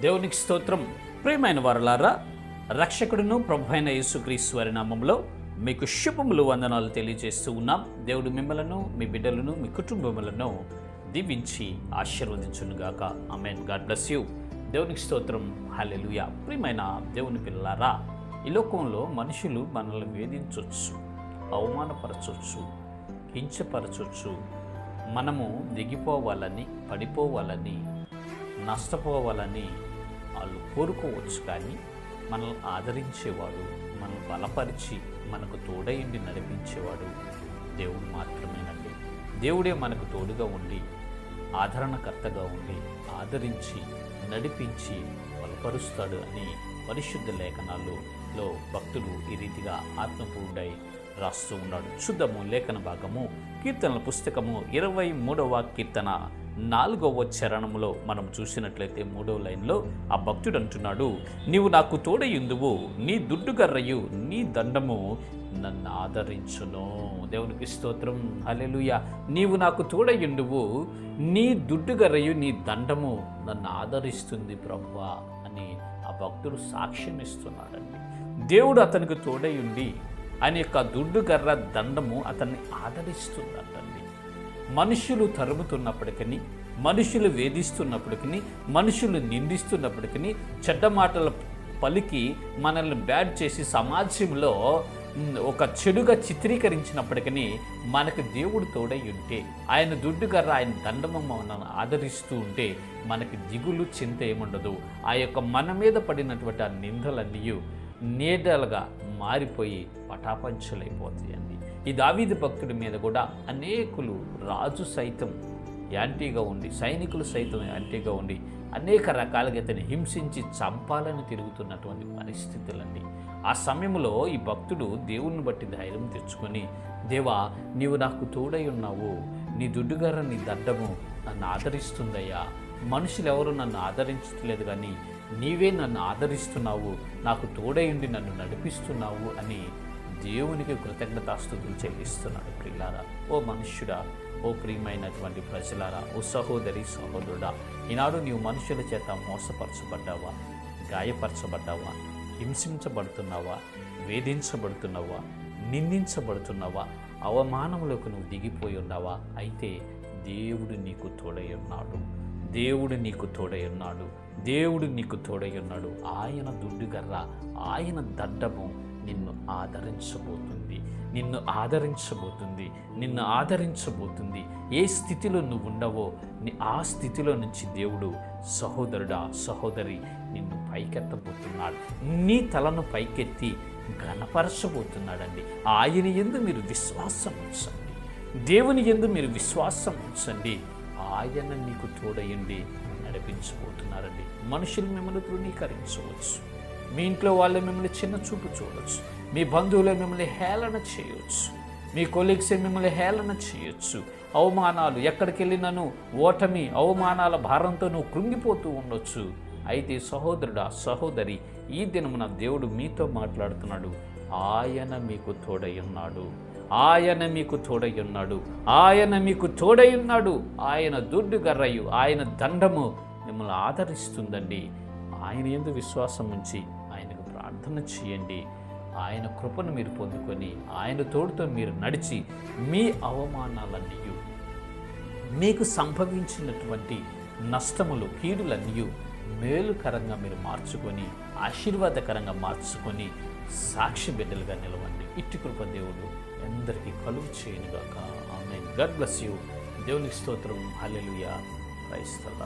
దేవునికి స్తోత్రం. ప్రియమైన వారలారా రక్షకుడును ప్రభు అయిన యేసుక్రీస్తు వారి నామంలో మీకు శుభములు వందనాలు తెలియజేస్తూ ఉన్నాం. దేవుడు మిమ్మలను మీ బిడ్డలను మీ కుటుంబములను దీవించి ఆశీర్వదించునుగాక. Amen God bless you. దేవునికి స్తోత్రం. హల్లెలూయా. ప్రియమైన దేవుని పిల్లలారా ఈ లోకంలో మనుషులు మనల్ని వేధించవచ్చు అవమానపరచవచ్చు కించపరచవచ్చు మనము దిగిపోవాలని పడిపోవాలని నష్టపోవాలని వాళ్ళు కోరుకోవచ్చు కానీ మనల్ని ఆదరించేవాడు మనల్ని బలపరిచి మనకు తోడయిండి నడిపించేవాడు దేవుడు మాత్రమేనండి. దేవుడే మనకు తోడుగా ఉండి ఆదరణకర్తగా ఉండి ఆదరించి నడిపించి బలపరుస్తాడు అని పరిశుద్ధ లేఖనాల్లో భక్తులు ఈ రీతిగా ఆత్మపూర్డై రాస్తూ ఉన్నాడు. చూద్దాము లేఖన భాగము కీర్తనల పుస్తకము ఇరవై మూడవ కీర్తన నాలుగవ చరణంలో మనం చూసినట్లయితే మూడవ లైన్లో ఆ భక్తుడు అంటున్నాడు నీవు నాకు తోడయుందువు నీ దుడ్డుగర్రయు నీ దండము నన్ను ఆదరించును. దేవునికి స్తోత్రం. హల్లెలూయ. నీవు నాకు తోడయుండువు నీ దుడ్డుగర్రయు నీ దండము నన్ను ఆదరిస్తుంది ప్రవ్వా అని ఆ భక్తుడు సాక్ష్యం ఇస్తున్నాడండి. దేవుడు అతనికి తోడయుండి ఆయన యొక్క దుడ్డుగర్ర దండము అతన్ని ఆదరిస్తుందంటండి. మనుషులు తరుముతున్నప్పటికీ మనుషులు వేధిస్తున్నప్పటికీ మనుషులు నిందిస్తున్నప్పటికీ చెడ్డ మాటల పలికి మనల్ని బ్యాడ్ చేసి సమాజంలో ఒక చెడుగా చిత్రీకరించినప్పటికీ మనకు దేవుడు తోడై ఉంటే ఆయన దుడ్డుగర్ర ఆయన దండము మనల్ని ఆదరిస్తూ ఉంటే మనకి దిగులు చింత ఏముండదు. ఆ యొక్క మన మీద పడినటువంటి ఆ నిందలన్నీ నీడలుగా మారిపోయి పటాపంచులైపోతాయండి. ఈ దావీది భక్తుడి మీద కూడా అనేకులు రాజు సైతం యాంటీగా ఉండి సైనికులు సైతం యాంటీగా ఉండి అనేక రకాలుగా ఇతను హింసించి చంపాలని తిరుగుతున్నటువంటి పరిస్థితులండి. ఆ సమయంలో ఈ భక్తుడు దేవుణ్ణి బట్టి ధైర్యం తెచ్చుకొని దేవా నీవు నాకు తోడై ఉన్నావు. నీ దుడ్డుగార నీ దడ్డము నన్ను ఆదరిస్తుందయ్యా. మనుషులు ఎవరు నన్ను ఆదరించట్లేదు కానీ నీవే నన్ను ఆదరిస్తున్నావు నాకు తోడయుండి నన్ను నడిపిస్తున్నావు అని దేవునికి కృతజ్ఞతాస్తుతులు చెల్లిస్తున్నాడు ప్రియులారా. ఓ మనుష్యుడా ఓ ప్రియమైనటువంటి ప్రజలారా ఓ సహోదరి సహోదరుడా ఈనాడు నీవు మనుషుల చేత మోసపరచబడ్డావా గాయపరచబడ్డావా హింసించబడుతున్నావా వేధించబడుతున్నావా నిందించబడుతున్నావా అవమానంలోకి నువ్వు దిగిపోయి ఉన్నావా? అయితే దేవుడు నీకు తోడై ఉన్నాడు. దేవుడు నీకు తోడై ఉన్నాడు. దేవుడు నీకు తోడై ఉన్నాడు. ఆయన దుడ్డుగర్ర ఆయన దడ్డము నిన్ను ఆదరించబోతుంది. నిన్ను ఆదరించబోతుంది. నిన్ను ఆదరించబోతుంది. ఏ స్థితిలో నువ్వు ఉండవో నీ ఆ స్థితిలో నుంచి దేవుడు సహోదరుడా సహోదరి నిన్ను పైకెత్తబోతున్నాడు. నీ తలను పైకెత్తి ఘనపరచబోతున్నాడండి. ఆయన ఎందు మీరు విశ్వాసం ఉంచండి. దేవుని ఎందు మీరు విశ్వాసం ఉంచండి. ఆయన నీకు తోడయండి నడిపించబోతున్నారండి. మనుషులు మిమ్మల్ని తృణీకరించవచ్చు. మీ ఇంట్లో వాళ్ళు మిమ్మల్ని చిన్న చూపు చూడవచ్చు మీ బంధువులు మిమ్మల్ని హేళన చేయవచ్చు మీ కొలీగ్స్ మిమ్మల్ని హేళన చేయొచ్చు. అవమానాలు ఎక్కడికి వెళ్ళినను ఓటమి అవమానాల భారంతో నువ్వు కృంగిపోతూ ఉండొచ్చు. అయితే సహోదరుడా సహోదరి ఈ దినమున దేవుడు మీతో మాట్లాడుతున్నాడు. ఆయన మీకు తోడై ఉన్నాడు. ఆయన మీకు తోడయ్యున్నాడు ఆయన మీకు తోడయ్యున్నాడు ఆయన దుడ్డు గర్రయు. ఆయన దండము మిమ్మల్ని ఆదరిస్తుందండి. ఆయన ఎందు విశ్వాసం ఉంచి ఆయనకు ప్రార్థన చేయండి. ఆయన కృపను మీరు పొందుకొని ఆయన తోడుతో మీరు నడిచి మీ అవమానాలన్నీ మీకు సంభవించినటువంటి నష్టములు కీడులన్నీ మేలుకరంగా మీరు మార్చుకొని ఆశీర్వాదకరంగా మార్చుకొని సాక్షి బిడ్డలుగా నిలవండి. ఇట్టి కృప దేవుడు అందరికీ కలుగు చేయనుగాక. ఆమె గడ్ బ్లస్ యూ. దేవునికి స్తోత్రం. హల్లెలూయా. క్రైస్తలా